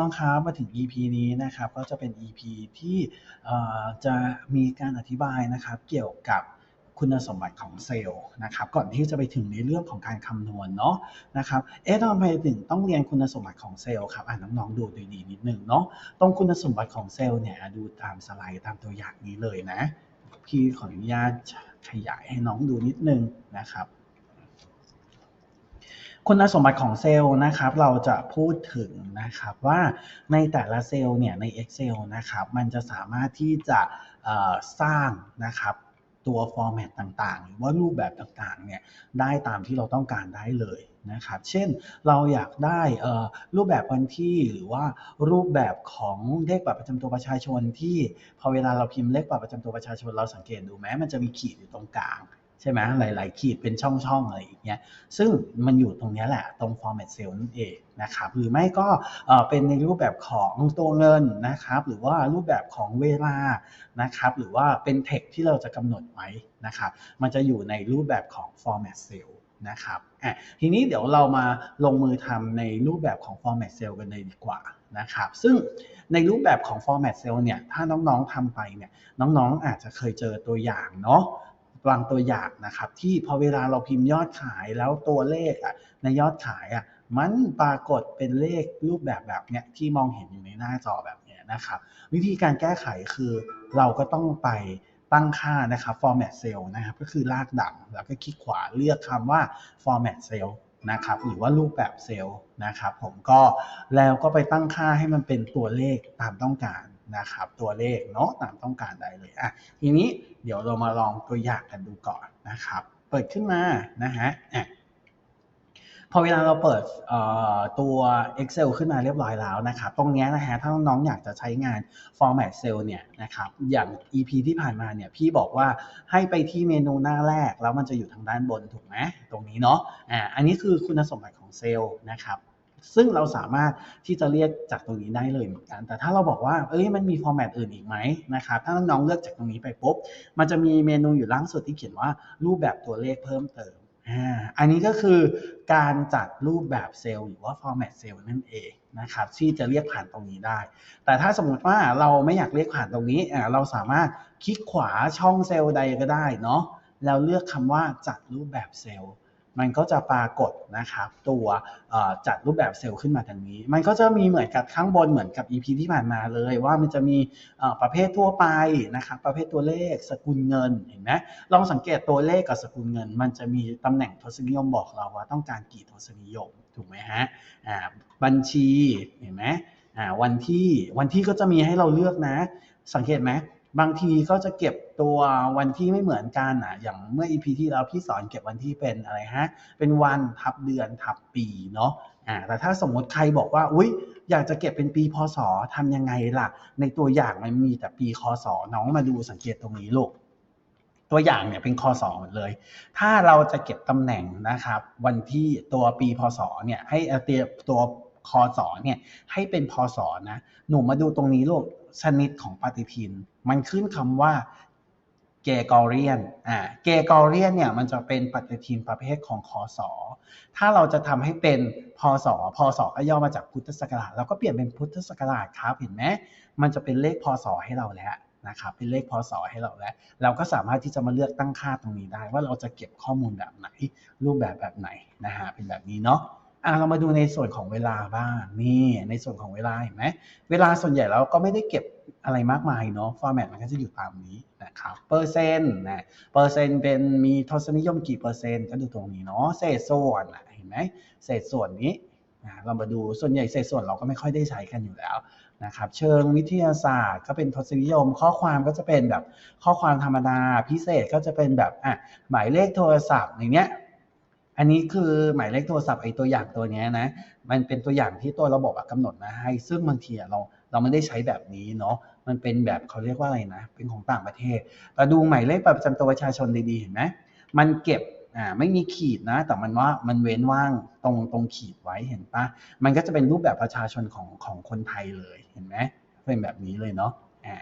น้องครับมาถึง EP นี้นะครับก็จะเป็น EP ที่จะมีการอธิบายนะครับเกี่ยวกับคุณสมบัติของเซลล์นะครับก่อนที่จะไปถึงในเรื่องของการคำนวณเนาะนะครับเอ๊ะทำไมถึงต้องเรียนคุณสมบัติของเซลล์ครับอ่าน้องๆดูดีๆนิดนึงเนาะตรงคุณสมบัติของเซลล์เนี่ยดูตามสไลด์ตามตัวอย่างนี้เลยนะ พี่ขออนุญาตขยายให้น้องดูนิดนึงนะครับ คุณสมบัติของเซลล์นะครับ เราจะพูดถึงนะครับว่าในแต่ละเซลล์เนี่ยใน Excel นะครับ มันจะสามารถที่จะสร้างนะครับตัวฟอร์แมตต่างๆ หรือว่ารูปแบบต่างๆเนี่ยได้ตามที่เราต้องการได้เลยนะครับ เช่นเราอยากได้รูปแบบวันที่หรือว่ารูปแบบของเลขบัตรประจำตัวประชาชนที่พอเวลาเราพิมพ์เลขบัตรประจำตัวประชาชนเราสังเกตดูไหมมันจะมีขีดอยู่ตรงกลาง ใช่ไหมหลาย ๆ ขีดเป็นช่องๆอะไรอย่างเงี้ยซึ่งมันอยู่ตรงนี้แหละตรง format cell นั่นเองนะครับหรือไม่ก็เป็นในรูปแบบของตัวเงินนะครับหรือว่ารูปแบบของเวลานะครับหรือว่าเป็น text ที่เราจะกำหนดไว้นะครับมันจะอยู่ในรูปแบบของ format cell นะครับทีนี้เดี๋ยวเรามาลงมือทำในรูปแบบของ format cell กันเลยดีกว่านะครับซึ่งในรูปแบบของ format cell เนี่ยถ้าน้องๆทำไปเนี่ยน้องๆอาจจะเคยเจอตัวอย่างเนาะ บางตัวอย่างนะครับ ที่พอเวลาเราพิมพ์ยอดขายแล้วตัวเลขอะในยอดขายอะมันปรากฏเป็นเลขรูปแบบแบบเนี้ยที่มองเห็นอยู่ในหน้าจอแบบเนี้ยนะครับ วิธีการแก้ไขคือเราก็ต้องไปตั้งค่านะครับ format cell นะครับ ก็คือลากดั่งแล้วก็คลิกขวาเลือกคำว่า format cell นะครับหรือว่ารูปแบบเซลล์นะครับผมก็แล้วก็ไปตั้งค่าให้มันเป็นตัวเลขตามต้องการ นะครับตัวเลขเนาะตามต้องการได้เลยอะทีนี้เดี๋ยวเรามาลองตัวอย่างกันดูก่อนนะครับ เปิดขึ้นมานะฮะอะพอเวลาเราเปิดเอ่อตัว Excel ขึ้นมาเรียบร้อยแล้วนะครับ ตรงนี้นะฮะถ้าน้องๆอยากจะใช้งาน format cell เนี่ยนะครับ อย่าง EP ที่ผ่านมาเนี่ยพี่บอกว่าให้ไปที่เมนูหน้าแรก แล้วมันจะอยู่ทางด้านบนถูกไหมตรงนี้เนาะ อ่า อันนี้คือคุณสมบัติของเซลล์นะครับ ซึ่งเราสามารถที่จะเรียกจากตรงนี้ได้เลยเหมือนกัน แต่ถ้าเราบอกว่าเอ้ยมันมีฟอร์แมตอื่นอีกไหมนะครับถ้าน้องเลือกจากตรงนี้ไปปุ๊บมันจะมีเมนูอยู่ล่างสุดที่เขียนว่ารูปแบบตัวเลขเพิ่มเติมอ่าอันนี้ก็คือการจัดรูปแบบเซลล์หรือว่า format เซลล์นั่นเองนะครับที่จะเรียกผ่านตรงนี้ได้ แต่ถ้าสมมติว่าเราไม่อยากเรียกผ่านตรงนี้เราสามารถคลิกขวาช่องเซลล์ใดก็ได้เนาะแล้วเลือกคำว่าจัดรูปแบบเซลล์ มันก็จะปรากฏนะครับตัวจัดรูปแบบเซลล์ขึ้นมาทางนี้ มันก็จะมีเหมือนกับข้างบนเหมือนกับ EP ที่ผ่านมาเลย ว่ามันจะมีประเภททั่วไปนะครับประเภทตัวเลขสกุลเงินเห็นไหมลองสังเกตตัวเลขกับสกุลเงิน มันจะมีตำแหน่งทศนิยมบอกเราว่าต้องการกี่ทศนิยมถูกไหมฮะบัญชีเห็นไหมวันที่วันที่ก็จะมีให้เราเลือกนะ สังเกตไหม บางทีก็จะเก็บตัววันที่ไม่เหมือนกันอะ อย่างเมื่อ EP ที่แล้วพี่สอนเก็บวันที่เป็นอะไรฮะ เป็นวันทับเดือนทับปีเนาะอ่าแต่ถ้าสมมติใครบอกว่าอุ๊ยอยากจะเก็บเป็นปีพศทำยังไงล่ะ ในตัวอย่างมันมีแต่ปีคศน้องมาดูสังเกตตรงนี้ลูกตัวอย่างเนี่ยเป็นคศหมดเลย ถ้าเราจะเก็บตำแหน่งนะครับ วันที่ตัวปีพศเนี่ยให้เตรียมตัว คศเนี่ยให้เป็นพอศนะหนูมาดูตรงนี้ลูกชนิดของปฏิทิน มันขึ้นคำว่าเกกอเรียนอ่าเกกอเรียนเนี่ยมันจะเป็นปฏิทินประเภทของคศถ้าเราจะทำให้เป็นพศพศก็ย่อมาจากพุทธศักราชเราก็เปลี่ยนเป็นพุทธศักราชครับเห็นไหมมันจะเป็นเลขพศให้เราแล้วนะครับเป็นเลขพศให้เราแล้ว เราก็สามารถที่จะมาเลือกตั้งค่าตรงนี้ได้ ว่าเราจะเก็บข้อมูลแบบไหน รูปแบบแบบไหนนะฮะเป็นแบบนี้เนาะ เรามาดูในส่วนของเวลาบ้างนี่ในส่วนของเวลาเห็นไหมเวลาส่วนใหญ่เราก็ไม่ได้เก็บอะไรมากมายเนาะฟอร์แมตมันก็จะอยู่ตามนี้นะครับเปอร์เซ็นต์นะเปอร์เซ็นต์เป็นมีทศนิยมกี่เปอร์เซ็นต์ก็ดูตรงนี้เนาะเศษส่วนเห็นไหมเศษส่วนนี้นะเรามาดูส่วนใหญ่เศษส่วนเราก็ไม่ค่อยได้ใช้กันอยู่แล้วนะครับเชิงวิทยาศาสตร์ก็เป็นทศนิยม ข้อความก็จะเป็นแบบข้อความธรรมดาพิเศษก็จะเป็นแบบอะหมายเลขโทรศัพท์อย่างเนี้ย อันนี้คือหมายเลขโทรศัพท์ไอ้ตัวอย่างตัวนี้นะ มันเป็นตัวอย่างที่ตัวระบบอะกำหนดมาให้ ซึ่งบางทีเราเราไม่ได้ใช้แบบนี้เนาะ มันเป็นแบบเขาเรียกว่าอะไรนะ เป็นของต่างประเทศเราดูหมายเลขประจำตัวประชาชนดีๆเห็นไหมมันเก็บอ่าไม่มีขีดนะ แต่มันว่ามันเว้นว่างตรงตรงขีดไว้เห็นปะมันก็จะเป็นรูปแบบประชาชนของของคนไทยเลยเห็นไหมเป็นแบบนี้เลยเนาะอ่า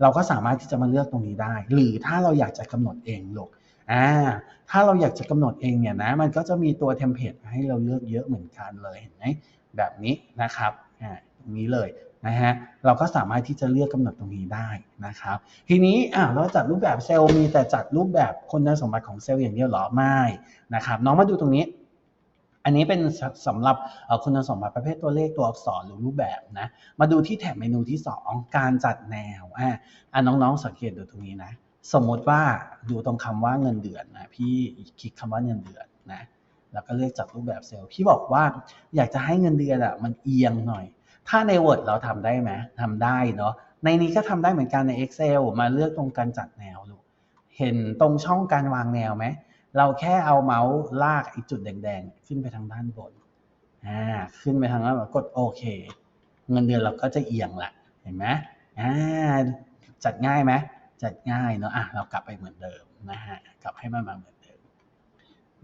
เราก็สามารถที่จะมาเลือกตรงนี้ได้ หรือถ้าเราอยากจะกำหนดเองลูก อ่าถ้าเราอยากจะกำหนดเองเนี่ยนะมันก็จะมีตัวเทมเพลตให้เราเลือกเยอะเหมือนกันเลยเห็นไหมแบบนี้นะครับอ่าตรงนี้เลยนะฮะเราก็สามารถที่จะเลือกกำหนดตรงนี้ได้นะครับ ทีนี้อะเราจัดรูปแบบเซลล์มีแต่จัดรูปแบบคุณสมบัติของเซลล์อย่างเดียวหรอไม่นะครับน้องมาดูตรงนี้ อันนี้เป็นสสำหรับคุณสมบัติประเภทตัวเลขตัวอักษรหรือรูปแบบนะมาดูที่แถบเมนูที่ 2 การจัดแนวอะอะน้องๆสังเกตดูตรงนี้นะ สมมติว่าดูตรงคำว่าเงินเดือนนะพี่คลิกคำว่าเงินเดือนนะแล้วก็เลือกจัดรูปแบบเซลล์พี่บอกว่าอยากจะให้เงินเดือนอะมันเอียงหน่อย ถ้าใน Word เราทำได้ไหมทำได้เนาะในนี้ก็ทำได้เหมือนกันใน Excel มาเลือกตรงการจัดแนวลูกเห็นตรงช่องการวางแนวไหมเราแค่เอาเมาส์ลากไอ้จุดแดงๆ ขึ้นไปทางด้านบนอ่าขึ้นไปทางด้านบนกดโอเค เงินเดือนเราก็จะเอียงละเห็นไหมอ่าจัดง่ายไหม จัดง่ายเนาะอะเรากลับไปเหมือนเดิมนะฮะกลับให้มันมาเหมือนเดิม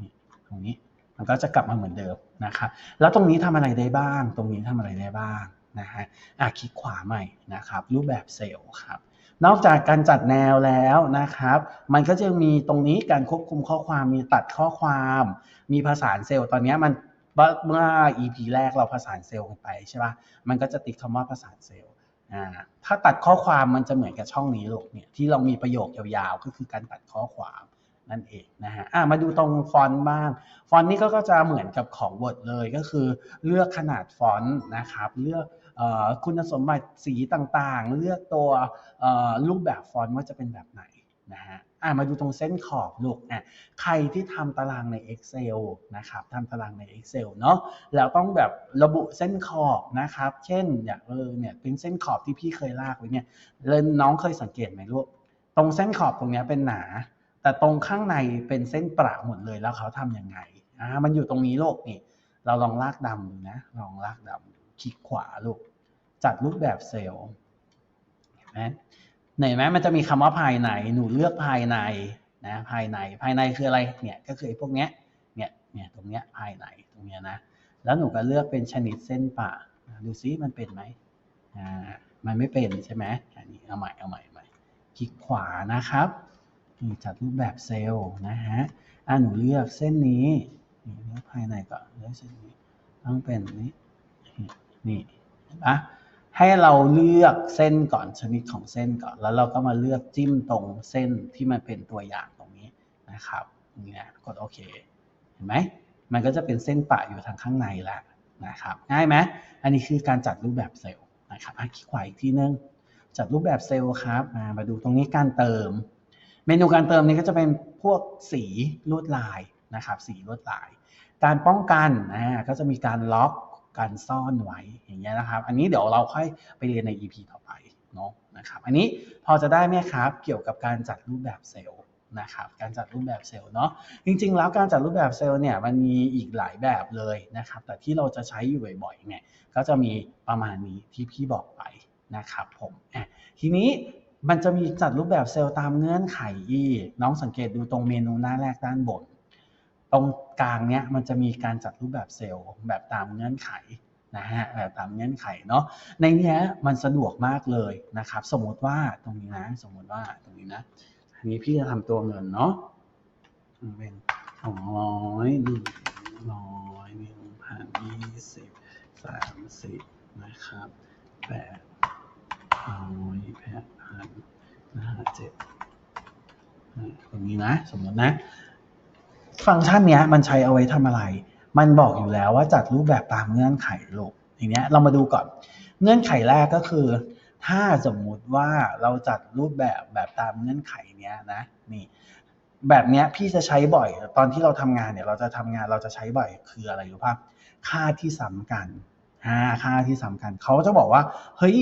นี่ตรงนี้มันก็จะกลับมาเหมือนเดิมนะครับแล้วตรงนี้ทำอะไรได้บ้าง ตรงนี้ทำอะไรได้บ้างนะฮะอะคลิกขวาใหม่นะครับ รูปแบบเซลล์ครับนอกจากการจัดแนวแล้วนะครับ มันก็จะมีตรงนี้การควบคุมข้อความมีตัดข้อความ มีผสานเซลล์ตอนนี้มันเมื่อ EP แรกเราผสานเซลล์กันไปใช่ป่ะมันก็จะติดคำว่าผสานเซลล์ ถ้าตัดข้อความมันจะเหมือนกับช่องนี้ลูกเนี่ยที่เรามีประโยคยาวๆ ก็คือการตัดข้อความนั่นเองนะฮะะมาดูตรงฟอนต์บ้าง ฟอนต์นี้ก็จะเหมือนกับของ Word เลยก็คือเลือกขนาดฟอนต์นะครับเลือกอคุณสมบัติสีต่างๆ เลือกตัวรูปแบบฟอนต์ว่าจะเป็นแบบไหนนะฮะ อะมาดูตรงเส้นขอบลูกอะใครที่ทำตารางใน Excel นะครับทำตารางใน Excel เนาะแล้วต้องแบบระบุเส้นขอบนะครับ เช่นอย่างเออเนี่ยเป็นเส้นขอบที่พี่เคยลากไว้เนี่ยเล่นน้องเคยสังเกตไหมลูกตรงเส้นขอบตรงนี้เป็นหนา แต่ตรงข้างในเป็นเส้นประหมดเลยแล้วเขาทำยังไงอ่ามันอยู่ตรงนี้ลูกนี่เราลองลากดำดูนะ ลองลากดำคลิกขวาลูกจัดรูปแบบเซลล์เห็นไหม เห็นไหมมันจะมีคำว่าภายในหนูเลือกภายในนะภายในภายในคืออะไรเนี่ยก็คือพวกเนี้ยเนี่ยเนี่ยตรงเนี้ยภายในตรงเนี้ยนะแล้วหนูก็เลือกเป็นชนิดเส้นป่าดูซิมันเป็นไหมอ่ามันไม่เป็นใช่ไหมอันนี้เอาใหม่เอาใหม่ใหม่คลิกขวานะครับนี่จัดรูปแบบเซลล์นะฮะอ่าหนูเลือกเส้นนี้เลือกภายในก่อนเลือกเส้นนี้ต้องเป็นนี้นี่เห็นปะ ให้เราเลือกเส้นก่อนชนิดของเส้นก่อน แล้วเราก็มาเลือกจิ้มตรงเส้นที่มันเป็นตัวอย่างตรงนี้นะครับนี่นะกดโอเคเห็นไหมมันก็จะเป็นเส้นปะอยู่ทางข้างในแล้วนะครับง่ายไหมอันนี้คือการจัดรูปแบบเซลล์นะครับอะคลิกขวาอีกทีนึงจัดรูปแบบเซลล์ครับมามาดูตรงนี้การเติม เมนูการเติมนี้ก็จะเป็นพวกสีลวดลายนะครับสีลวดลาย การป้องกันอ่าก็จะมีการล็อก การซ่อนไว้อย่างเงี้ยนะครับ อันนี้เดี๋ยวเราค่อยไปเรียนใน EP ต่อไปเนาะนะครับอันนี้พอจะได้ไหมครับเกี่ยวกับการจัดรูปแบบเซลล์นะครับการจัดรูปแบบเซลล์เนาะจริงๆ แล้วการจัดรูปแบบเซลล์เนี่ยมันมีอีกหลายแบบเลยนะครับแต่ที่เราจะใช้อยู่บ่อยๆเนี่ยก็จะมีประมาณนี้ที่พี่บอกไปนะครับผมทีนี้มันจะมีจัดรูปแบบเซลล์ตามเงื่อนไขอีน้องสังเกตดูตรงเมนูหน้าแรกด้านบน ตรงกลางเนี้ยมันจะมีการจัดรูปแบบเซลล์แบบตามเงื่อนไขนะฮะแบบตามเงื่อนไขเนาะในเนี้ยมันสะดวกมากเลยนะครับ สมมติว่าตรงนี้นะสมมติว่าตรงนี้นะอันนี้พี่จะทำตัวเงินเนาะเป็นสองร้อยหนึ่งร้อยหนึ่งพันยี่สิบสามสิบนะครับแปดร้อยแปดพันห้าเจ็ดอะตรงนี้นะ สมมตินะ ฟังก์ชันเนี้ยมันใช้เอาไว้ทำอะไร มันบอกอยู่แล้วว่าจัดรูปแบบตามเงื่อนไขโลกอย่างเนี้ยเรามาดูก่อน เงื่อนไขแรกก็คือ ถ้าสมมุติว่าเราจัดรูปแบบแบบตามเงื่อนไขเนี้ยนะนี่แบบเนี้ยพี่จะใช้บ่อย ตอนที่เราทำงานเนี่ยเราจะทำงานเราจะใช้บ่อยคืออะไรรู้ป่ะค่าที่ซ้ำกันอ่าค่าที่ซ้ำกันเขาจะบอกว่า เฮ้ย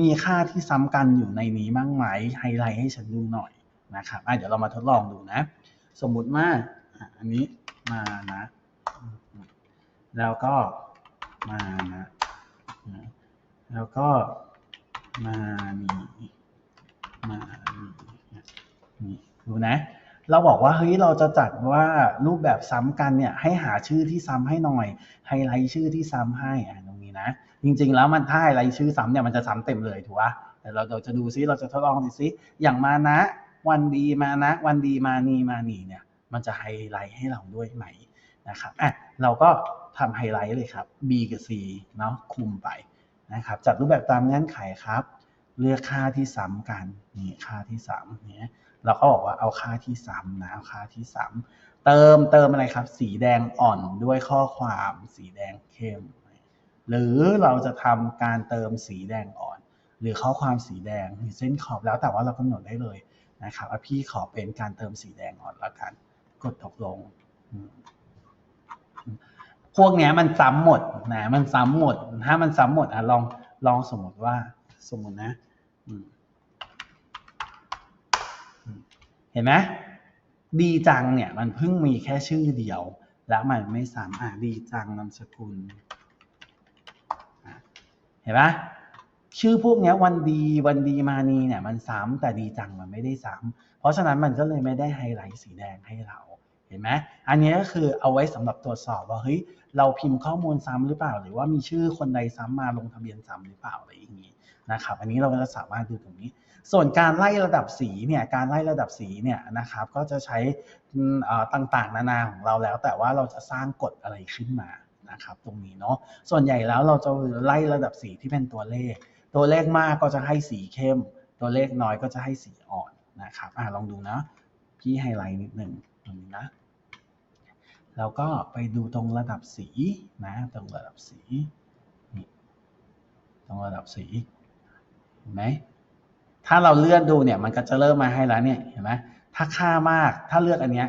มีค่าที่ซ้ำกันอยู่ในนี้บ้างไหมไฮไลท์ให้ฉันดูหน่อยนะครับอะเดี๋ยวเรามาทดลองดูนะ สมมุติว่า อันนี้มานะ แล้วก็มานะ แล้วก็มานี่มานี่นี่ดูนะ เราบอกว่าเฮ้ยเราจะจัดว่ารูปแบบซ้ำกันเนี่ยให้หาชื่อที่ซ้ำให้หน่อยไฮไลท์ชื่อที่ซ้ำให้อะตรงนี้นะ จริง ๆ แล้วมันถ้าไฮไลท์ชื่อซ้ำเนี่ยมันจะซ้ำเต็มเลยถูกปะแต่เราเราจะดูซิเราจะทดลองดูซิอย่างมานะ วันดีมานะ วันดีมานีมานีเนี่ย มันจะไฮไลท์ให้เราด้วยไหมนะครับอะเราก็ทำไฮไลท์เลยครับ B กับ C เนาะคุมไปนะครับจัดรูปแบบตามเงื่อนไขครับ เลือกค่าที่ซ้ำกันนี่ค่าที่ซ้ำเนี่ยเราก็บอกว่าเอาค่าที่ซ้ำนะเอาค่าที่ซ้ำเติมเติมอะไรครับ สีแดงอ่อนด้วยข้อความสีแดงเข้ม หรือเราจะทำการเติมสีแดงอ่อน หรือข้อความสีแดงหรือเส้นขอบแล้วแต่ว่าเรากำหนดได้เลยนะครับอะพี่ขอเป็นการเติมสีแดงอ่อนแล้วกัน กดตกลง พวกเนี้ยมันซ้ำหมดนะมันซ้ำหมด ถ้ามันซ้ำหมดอะลองลองสมมติว่า สมมตินะเห็นไหมดีจังเนี่ย มันเพิ่งมีแค่ชื่อเดียว แล้วมันไม่ซ้ำอะดีจังนามสกุลเห็นไหมชื่อพวกเนี้ยวันดีวันดีมานีเนี่ยมันซ้ำแต่ดีจังมันไม่ได้ซ้ำเพราะฉะนั้นมันก็เลยไม่ได้ไฮไลท์สีแดงให้เรา เห็นไหมอันนี้ก็คือเอาไว้สำหรับตรวจสอบว่าเฮ้ยเราพิมพ์ข้อมูลซ้ำหรือเปล่า หรือว่ามีชื่อคนใดซ้ำมาลงทะเบียนซ้ำหรือเปล่าอะไรอย่างนี้นะครับ อันนี้เราจะสามารถดูตรงนี้ ส่วนการไล่ระดับสีเนี่ยการไล่ระดับสีเนี่ยนะครับ ก็จะใช้ต่างๆ นานาของเราแล้ว แต่ว่าเราจะสร้างกฎอะไรขึ้นมานะครับ ตรงนี้เนาะส่วนใหญ่แล้วเราจะไล่ระดับสีที่เป็นตัวเลข ตัวเลขมากก็จะให้สีเข้ม ตัวเลขน้อยก็จะให้สีอ่อนนะครับอะลองดูนะพี่ไฮไลท์นิดหนึ่งตรงนี้นะ แล้วก็ไปดูตรงระดับสีนะตรงระดับสีตรงระดับสีเห็นไหมถ้าเราเลื่อนดูเนี่ยมันก็จะเริ่มมาให้แล้วเนี่ยเห็นไหมถ้าค่ามากถ้าเลือกอันเนี้ย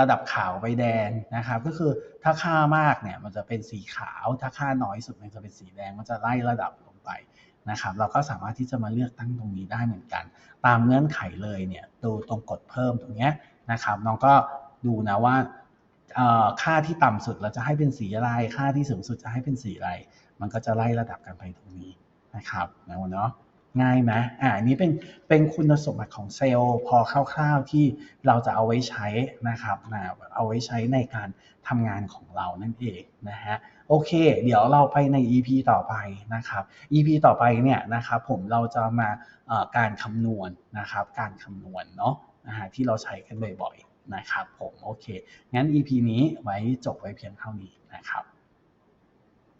ระดับขาวไปแดงนะครับ ก็คือถ้าค่ามากเนี่ยมันจะเป็นสีขาว ถ้าค่าน้อยสุดมันจะเป็นสีแดงมันจะไล่ระดับลงไปนะครับ เราก็สามารถที่จะมาเลือกตั้งตรงนี้ได้เหมือนกัน ตามเงื่อนไขเลยเนี่ยดูตรงกดเพิ่มตรงเนี้ยนะครับน้องก็ดูนะว่า ค่าที่ต่ำสุดเราจะให้เป็นสีอะไร ค่าที่สูงสุดจะให้เป็นสีอะไร มันก็จะไล่ระดับกันไปตรงนี้นะครับนะวันเนาะง่ายไหมอ่าอันนี้เป็นเป็นคุณสมบัติของเซลล์พอคร่าวๆที่เราจะเอาไว้ใช้นะครับนะเอาไว้ใช้ในการทำงานของเรานั่นเองนะฮะโอเค เดี๋ยวเราไปใน EP ต่อไปนะครับ EP ต่อไปเนี่ยนะครับผมเราจะมาการคำนวณนะครับการคำนวณเนาะนะฮะที่เราใช้กันบ่อยๆ นะครับผมโอเค งั้น EP นี้ไว้จบไว้เพียงเท่านี้นะครับ